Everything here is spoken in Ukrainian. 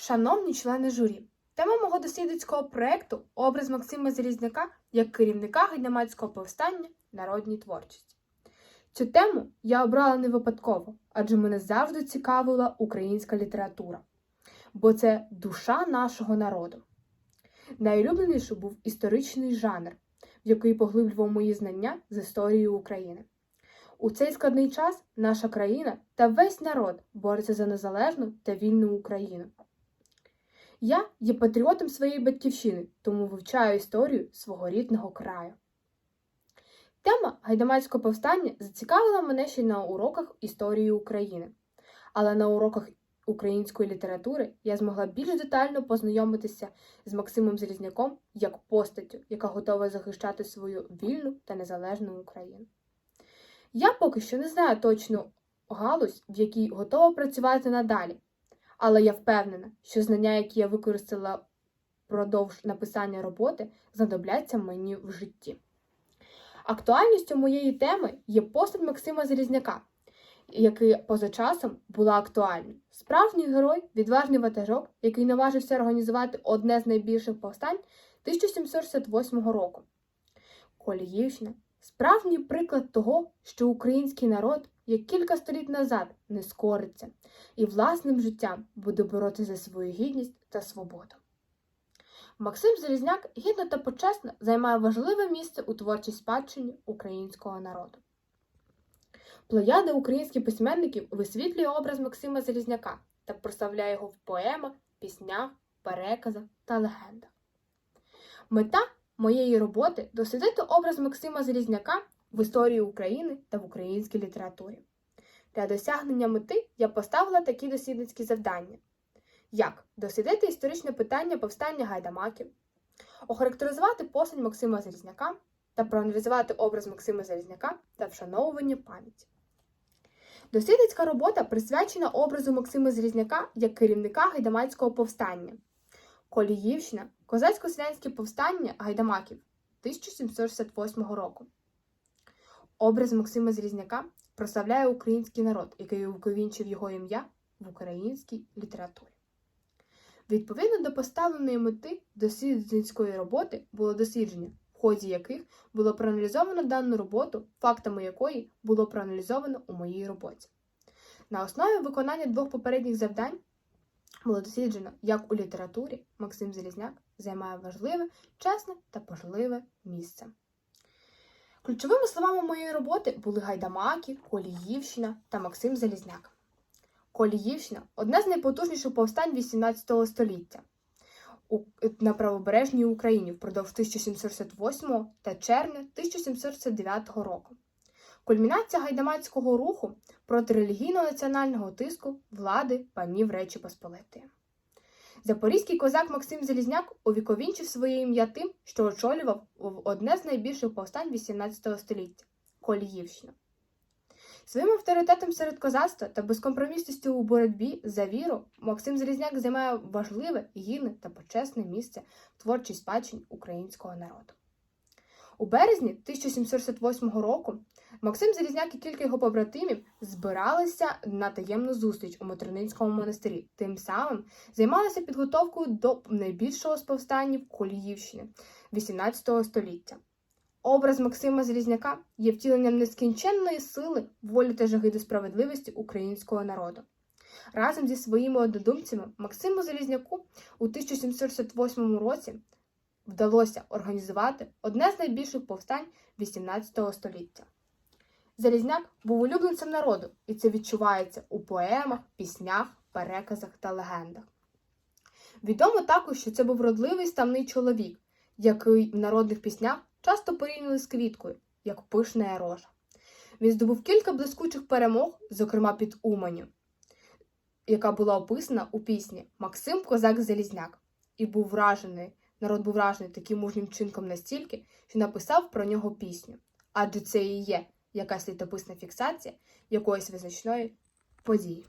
Шановні члени журі, тема мого дослідницького проєкту образ Максима Залізняка як керівника гайдамацького повстання народній творчості. Цю тему я обрала не випадково, адже мене завжди цікавила українська література, бо це душа нашого народу. Найулюбленіший був історичний жанр, в який поглиблював мої знання з історії України. У цей складний час наша країна та весь народ бореться за незалежну та вільну Україну. Я є патріотом своєї батьківщини, тому вивчаю історію свого рідного краю. Тема гайдамацького повстання зацікавила мене ще на уроках історії України, але на уроках української літератури я змогла більш детально познайомитися з Максимом Залізняком як постаттю, яка готова захищати свою вільну та незалежну Україну. Я поки що не знаю точну галузь, в якій готова працювати надалі, але я впевнена, що знання, які я використала впродовж написання роботи, знадобляться мені в житті. Актуальністю моєї теми є постать Максима Залізняка, який поза часом була актуальна. Справжній герой, відважний ватажок, який наважився організувати одне з найбільших повстань 1768 року. Коліївщина справжній приклад того, що український народ, як кілька століть назад, не скориться і власним життям буде боротися за свою гідність та свободу. Максим Залізняк гідно та почесно займає важливе місце у творчій спадщині українського народу. Плеяда українських письменників висвітлює образ Максима Залізняка та прославляє його в поемах, піснях, переказах та легендах. Мета моєї роботи дослідити образ Максима Залізняка в історії України та в українській літературі. Для досягнення мети я поставила такі дослідницькі завдання як дослідити історичне питання повстання гайдамаків, охарактеризувати постать Максима Залізняка та проаналізувати образ Максима Залізняка та вшановування пам'яті. Дослідницька робота присвячена образу Максима Залізняка як керівника гайдамацького повстання, Коліївщина, козацько-селянське повстання гайдамаків 1768 року. Образ Максима Залізняка прославляє український народ, який увіковінчив його ім'я в українській літературі. Відповідно до поставленої мети дослідницької роботи було дослідження, в ході яких було проаналізовано дану роботу, фактами якої було проаналізовано у моїй роботі. На основі виконання двох попередніх завдань було досліджено, як у літературі Максим Залізняк займає важливе, чесне та пожливе місце. Ключовими словами моєї роботи були Гайдамаки, Коліївщина та Максим Залізняк. Коліївщина одне з найпотужніших повстань XVIII століття на правобережній Україні впродовж 1768 та червня 1769 року. Кульмінація гайдамацького руху проти релігійно-національного тиску влади панів Речі Посполитої. Запорізький козак Максим Залізняк увіковінчив своє ім'я тим, що очолював одне з найбільших повстань XVIII століття Коліївщина. Своїм авторитетом серед козацтва та безкомпромісністю у боротьбі за віру Максим Залізняк займає важливе, гідне та почесне місце в творчій спадщині українського народу. У березні 1768 року Максим Залізняк і кілька його побратимів збиралися на таємну зустріч у Матерининському монастирі, тим самим займалися підготовкою до найбільшого з повстаннів Коліївщини XVIII століття. Образ Максима Залізняка є втіленням нескінченної сили, волі та жаги до справедливості українського народу. Разом зі своїми однодумцями Максиму Залізняку у 1768 році вдалося організувати одне з найбільших повстань XVIII століття. Залізняк був улюбленцем народу, і це відчувається у поемах, піснях, переказах та легендах. Відомо також, що це був родливий ставний чоловік, який в народних піснях часто порівнювали з квіткою, як пишна рожа. Він здобув кілька блискучих перемог, зокрема під Уманю, яка була описана у пісні Максим Козак Залізняк, і був вражений, народ був вражений таким мужнім вчинком настільки, що написав про нього пісню. Адже це і є якась літописна фіксація якоїсь визначної події.